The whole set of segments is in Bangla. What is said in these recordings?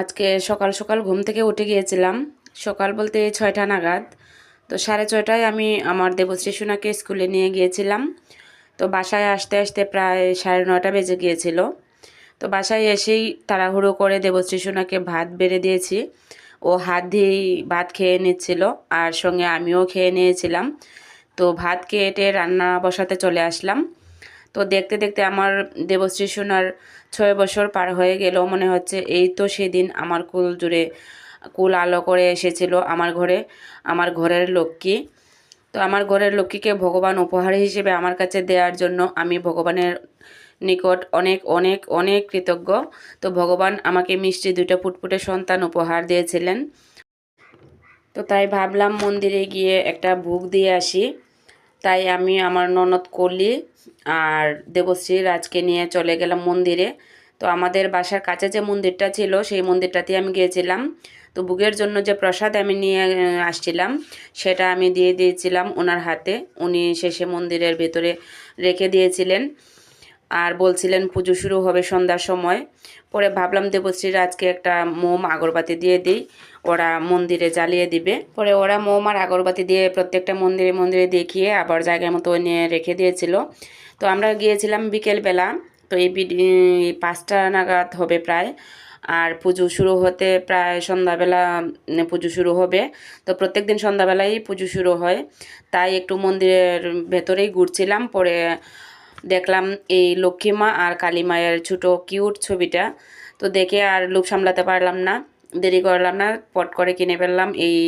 আজকে সকাল সকাল ঘুম থেকে উঠে গিয়েছিলাম। সকাল বলতে ছয়টা নাগাদ। তো সাড়ে ছয়টায় আমি আমার দেবশ্রী সোনাকে স্কুলে নিয়ে গিয়েছিলাম। তো বাসায় আসতে আসতে প্রায় সাড়ে নটা বেজে গিয়েছিল। তো বাসায় এসেই তাড়াহুড়ো করে দেবশ্রী সোনাকে ভাত বেড়ে দিয়েছি। ও হাত দিয়েই ভাত খেয়ে নিচ্ছিল আর সঙ্গে আমিও খেয়ে নিয়েছিলাম। তো ভাত কেটে রান্না বসাতে চলে আসলাম। তো দেখতে দেখতে আমার দেবশ্রী সোনার ছয় বছর পার হয়ে গেল। মনে হচ্ছে এই তো সেদিন আমার কুল জুড়ে, কুল আলো করে এসেছিল আমার ঘরে, আমার ঘরের লক্ষ্মী। তো আমার ঘরের লক্ষ্মীকে ভগবান উপহার হিসেবে আমার কাছে দেওয়ার জন্য আমি ভগবানের নিকট অনেক অনেক অনেক কৃতজ্ঞ। তো ভগবান আমাকে মিষ্টি দুটো ফুটফুটে সন্তান উপহার দিয়েছিলেন। তো তাই ভাবলাম মন্দিরে গিয়ে একটা ভোগ দিয়ে আসি। তাই আমি আমার ননদ কলি আর দেবশ্রীর রাজকে নিয়ে চলে গেলাম মন্দিরে। তো আমাদের বাসার কাছে যে মন্দিরটা ছিল, সেই মন্দিরটাতেই আমি গিয়েছিলাম। তো বুকের জন্য যে প্রসাদ আমি নিয়ে আসছিলাম, সেটা আমি দিয়ে দিয়েছিলাম ওনার হাতে। উনি শেষে মন্দিরের ভেতরে রেখে দিয়েছিলেন। আর বলছিলেন পুজো শুরু হবে সন্ধ্যার সময়। পরে ভাবলাম দেবশ্রীর আজকে একটা মোম আগরবাতি দিয়ে দিই, ওরা মন্দিরে জ্বালিয়ে দিবে। পরে ওরা মোম আর আগরবাতি দিয়ে প্রত্যেকটা মন্দিরে মন্দিরে দেখিয়ে আবার জায়গার মতো নিয়ে রেখে দিয়েছিল। তো আমরা গিয়েছিলাম বিকেলবেলা, তো এই পাঁচটা নাগাদ হবে প্রায়। আর পুজো শুরু হতে প্রায় সন্ধ্যাবেলা পুজো শুরু হবে। তো প্রত্যেক দিন সন্ধ্যাবেলাই পুজো শুরু হয়। তাই একটু মন্দিরের ভেতরেই ঘুরছিলাম, পরে দেখলাম এই লক্ষ্মী মা আর কালী মায়ের ছোটো কিউট ছবিটা। তো দেখে আর লোভ সামলাতে পারলাম না, দেরি করলাম না, পট করে কিনে ফেললাম এই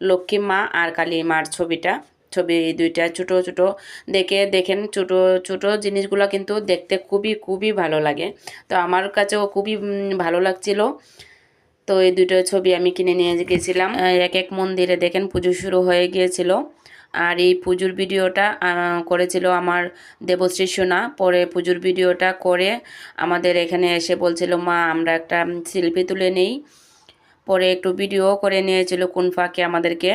লক্ষ্মী মা আর কালী মার ছবিটা। ছবি দুইটা ছোটো ছোটো, দেখে, দেখেন ছোটো ছোটো জিনিসগুলো কিন্তু দেখতে খুবই খুবই ভালো লাগে। তো আমার কাছেও খুবই ভালো লাগছিল। তো এই দুটো ছবি আমি কিনে নিয়ে গেছিলাম। এক এক মন্দিরে দেখেন পুজো শুরু হয়ে গিয়েছিল। আর এই পুজোর ভিডিওটা করেছিল আমার দেবশ্রী সোনা। পরে পুজোর ভিডিওটা করে আমাদের এখানে এসে বলছিল, মা, আমরা একটা সেলফি তুলে নেই। পরে একটু ভিডিও করে নিয়েছিল কোন ফাঁকে আমাদেরকে।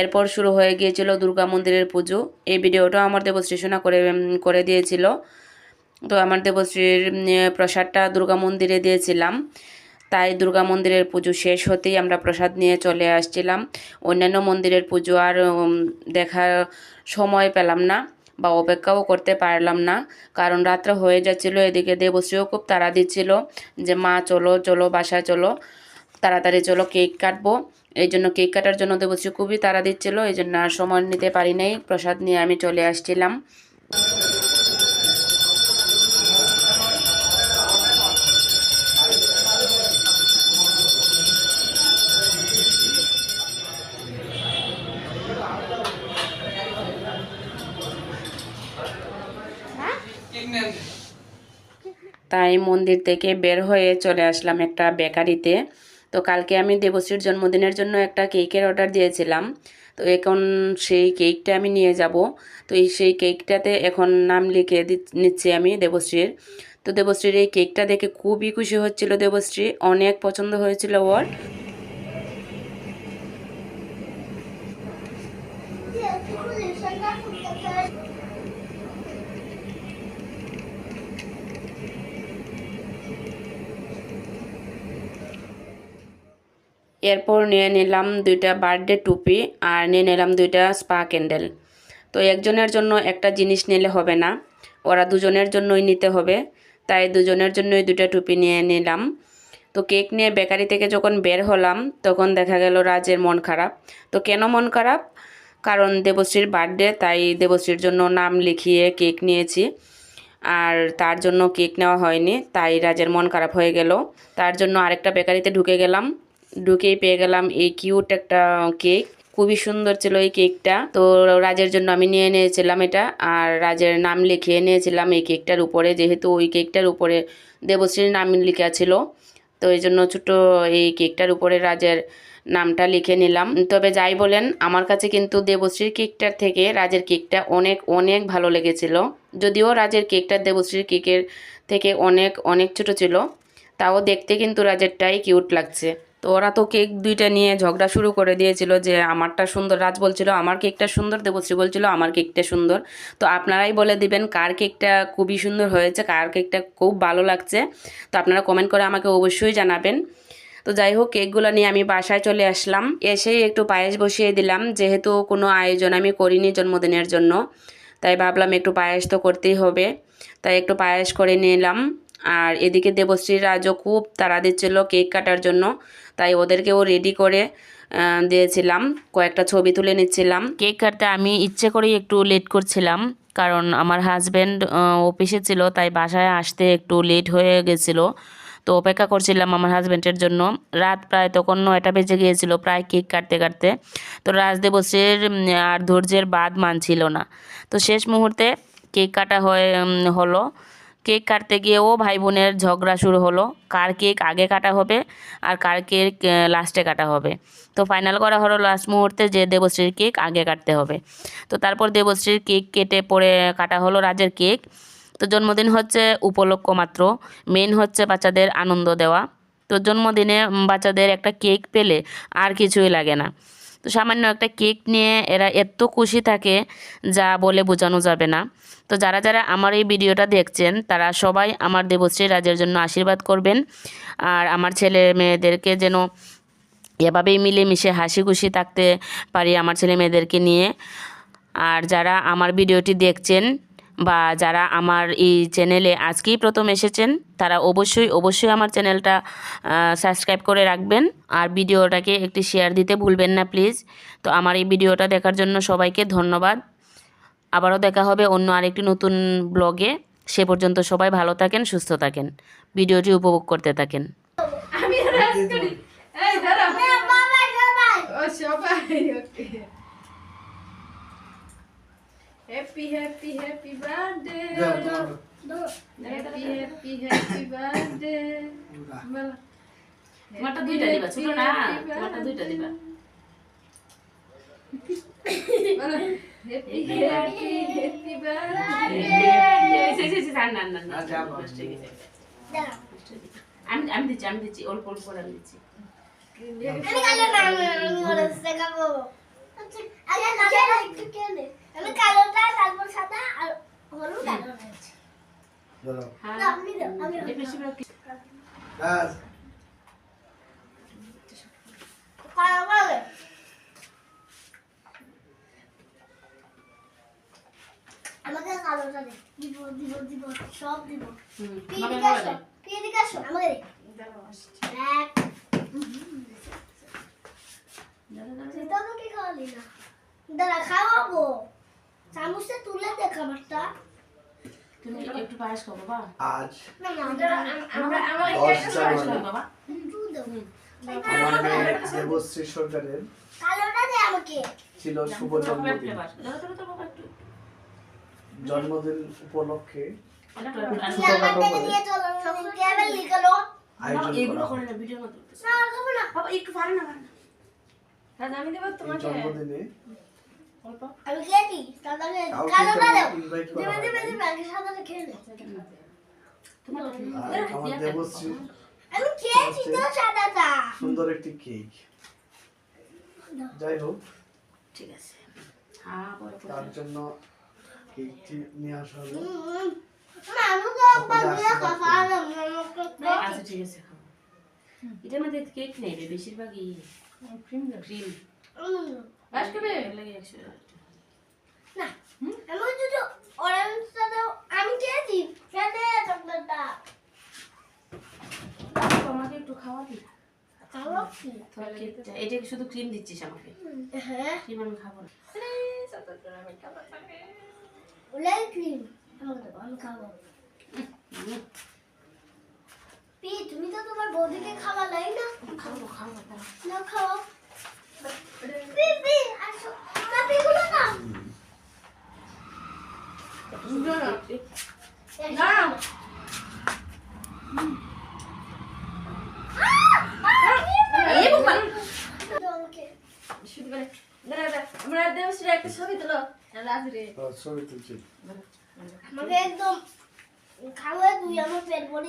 এরপর শুরু হয়ে গিয়েছিল দুর্গা মন্দিরের পুজো। এই ভিডিওটাও আমার দেবশ্রী সোনা করে করে দিয়েছিল। তো আমার দেবশ্রীর প্রসাদটা দুর্গা মন্দিরে দিয়েছিলাম। তাই দুর্গা মন্দিরের পুজো শেষ হতেই আমরা প্রসাদ নিয়ে চলে আসছিলাম। অন্যান্য মন্দিরের পুজো আর দেখার সময় পেলাম না বা অপেক্ষাও করতে পারলাম না। কারণ রাত্রে হয়ে যাচ্ছিল, এদিকে দেবশ্রীও খুব তাড়া দিচ্ছিল যে, মা, চলো চলো, বাসায় চলো, তাড়াতাড়ি চলো, কেক কাটবো। এই জন্য কেক কাটার জন্য দেবশ্রী খুবই তাড়া দিচ্ছিল, এই জন্য আর সময় নিতে পারি নাই। প্রসাদ নিয়ে আমি চলে আসছিলাম। তাই মন্দির থেকে বের হয়ে চলে আসলাম একটা বেকারিতে। তো কালকে আমি দেবশ্রীর জন্মদিনের জন্য একটা কেকের অর্ডার দিয়েছিলাম। তো এখন সেই কেকটা আমি নিয়ে যাব। তো এই সেই কেকটাতে এখন নাম লিখে নিচ্ছি আমি দেবশ্রীর। তো দেবশ্রীর এই কেকটা দেখে খুবই খুশি হচ্ছিল দেবশ্রী। অনেক পছন্দ হয়েছিল ওর। এরপর নিয়ে নিলাম দুইটা বার্থডে টুপি আর নিয়ে নিলাম দুইটা স্পা ক্যান্ডেল। তো একজনের জন্য একটা জিনিস নিলে হবে না, ওরা দুজনের জন্যই নিতে হবে, তাই দুজনের জন্যই দুইটা টুপি নিয়ে নিলাম। তো কেক নিয়ে বেকারি থেকে যখন বের হলাম, তখন দেখা গেল রাজের মন খারাপ। তো কেন মন খারাপ? কারণ দেবশ্রীর বার্থডে, তাই দেবশ্রীর জন্য নাম লিখিয়ে কেক নিয়েছি। আর তার জন্য কেক নেওয়া হয়নি, তাই রাজের মন খারাপ হয়ে গেল। তার জন্য আরেকটা বেকারিতে ঢুকে গেলাম। ঢুকেই পেয়ে গেলাম। এই কিউট একটা কেক খুবই সুন্দর ছিল এই কেকটা তো রাজের জন্য আমি নিয়ে নিয়েছিলাম এটা। আর রাজের নাম লিখিয়ে নিয়েছিলাম এই কেকটার উপরে। যেহেতু ওই কেকটার উপরে দেবশ্রীর নাম লেখা ছিল। তো এই জন্য ছোট এই কেকটার উপরে রাজের নামটা লিখে নিলাম। তবে যাই বলেন, আমার কাছে কিন্তু দেবশ্রীর কেকটার থেকে রাজের কেকটা অনেক অনেক ভালো লেগেছিল। যদিও রাজের কেকটা দেবশ্রীর কেকের থেকে অনেক অনেক ছোট ছিল, তাও দেখতে কিন্তু রাজেরটাই কিউট লাগছে। তো ওরা তো কেক দুইটা নিয়ে ঝগড়া শুরু করে দিয়েছিল যে আমারটা সুন্দর। রাজ বলছিল, আমার কেকটা সুন্দর। দেবশ্রী বলছিল, আমার কেকটা সুন্দর। তো আপনারাই বলে দিবেন কার কেকটা খুবই সুন্দর হয়েছে, কার কেকটা খুব ভালো লাগছে। তো আপনারা কমেন্ট করে আমাকে অবশ্যই জানাবেন। তো যাই হোক, কেকগুলো নিয়ে আমি বাসায় চলে আসলাম। এসেই একটু পায়েস বসিয়ে দিলাম। যেহেতু কোনো আয়োজন আমি করিনি জন্মদিনের জন্য, তাই ভাবলাম একটু পায়েস তো করতেই হবে। তাই একটু পায়েস করে নিলাম। আর এদিকে দেবশ্রী রাজও খুব তাড়া দিচ্ছিল কেক কাটার জন্য। তাই ওদেরকেও রেডি করে দিয়েছিলাম। কয়েকটা ছবি তুলে নিচ্ছিলাম। কেক কাটতে আমি ইচ্ছে করেই একটু লেট করছিলাম, কারণ আমার হাজব্যান্ড অফিসে ছিল, তাই বাসায় আসতে একটু লেট হয়ে গেছিল। তো অপেক্ষা করছিলাম আমার হাজব্যান্ডের জন্য। রাত প্রায় তখন নয়টা বেজে গিয়েছিল প্রায় কেক কাটতে কাটতে। তো রাজদেবসের আর ধৈর্যের বাদ মানছিল না। তো শেষ মুহূর্তে কেক কাটা হয়ে হলো। কেক কাটতে গিয়েও ভাই বোনের ঝগড়া শুরু হলো। কার কেক আগে কাটা হবে আর কার কেক লাস্টে কাটা হবে। তো ফাইনাল করা হলো লাস্ট মুহূর্তে যে দেবশ্রীর কেক আগে কাটতে হবে। তো তারপর দেবশ্রীর কেক কেটে পরে কাটা হলো রাজের কেক। তো জন্মদিন হচ্ছে উপলক্ষ মাত্র। মেন হচ্ছে বাচ্চাদের আনন্দ দেওয়া। তো জন্মদিনে বাচ্চাদের একটা কেক পেলে আর কিছুই লাগে না। তো সামান্য একটা কেক নিয়ে এরা এত খুশি থাকে, যা বলে বোঝানো যাবে না। তো যারা যারা আমার এই ভিডিওটা দেখছেন, তারা সবাই আমার দেবশ্রী রাজের জন্য আশীর্বাদ করবেন। আর আমার ছেলে মেয়েদেরকে যেন এভাবেই মিলেমিশে হাসি খুশি থাকতে পারি আমার ছেলে মেয়েদেরকে নিয়ে। আর যারা আমার ভিডিওটি দেখছেন বা যারা আমার এই চ্যানেলে আজকেই প্রথম এসেছেন তারা অবশ্যই অবশ্যই আমার চ্যানেলটা সাবস্ক্রাইব করে রাখবেন। আর ভিডিওটাকে একটি শেয়ার দিতে ভুলবেন না প্লিজ তো আমার এই ভিডিওটা দেখার জন্য সবাইকে ধন্যবাদ। আবারও দেখা হবে অন্য আরেকটি নতুন ব্লগে। সে পর্যন্ত সবাই ভালো থাকেন সুস্থ থাকেন। ভিডিওটি উপভোগ করতে থাকেন। ও সবাই happy happy happy birthday happy happy happy birthday তোমারটা দুইটা দিবা ছোট না তোমারটা দুইটা দিবা হ্যাপি হ্যাপি হ্যাপি বার্থডে আমি আমি দিচ্ছি আমি দিচ্ছি অল্প অল্প আমি দিচ্ছি আমাকে কালোটা দে দিব দিব দিব সব দিব। হুম, কি মামা এদিকে বাবা আসো? দে। কি আসো? আমাকে দে এক তুই আমাকে খাওয়ালি না দাঁড়া খাওয়াবো চামচে তুলে দে খাবারটা তুমি একটু পায়েস খাও বাবা আজ না না দাঁড়া, আমরা আমার পায়েস খাও বাবা একটু দাও। আমার মেয়ে দেবশ্রী সরকারের কালোটা দে আমাকে ছিল শুভ জন্মদিন উপলক্ষে আয়োজন করা হয়। দাদা আমি দেবো তোমাকে। জন্মদিনে। আমি খেয়েছি সাদাটা কাউকে কালোটা দাও। ইনভাইট করা দেবে দেবে দেবে আগে সাদাটা খেয়ে নে। তোমার দেবশ্রী আমি খেয়েছি তো সাদাটা। সুন্দর একটি কেক। যাই হোক। ঠিক আছে। হ্যাঁ তার জন্য কেকটি নিয়ে আসা হলো আচ্ছা ঠিক আছে এটার মধ্যে কেক নেই বেশিরভাগই। ক্রিম ক্রিম একশো না আমি যদি অরেঞ্জটা দাও আমি খেয়েছি খেতে চকলেটটা আমাকে একটু খাওয়া দি। এটা শুধু ক্রিম দিচ্ছিস আমাকে? হ্যাঁ। ক্রিম আমি খাব না। ওলাই ক্রিম আমি খাব। হুম, পি তুমি তো তোমার বৌদিকে খাওয়া লাই না? খাব খাব না খাও। পি পি আসো। না না। একটা ছবি তুলো। ছবি তুলছি। আমাকে একদম খাওয়া তুই আমার পেট ভরে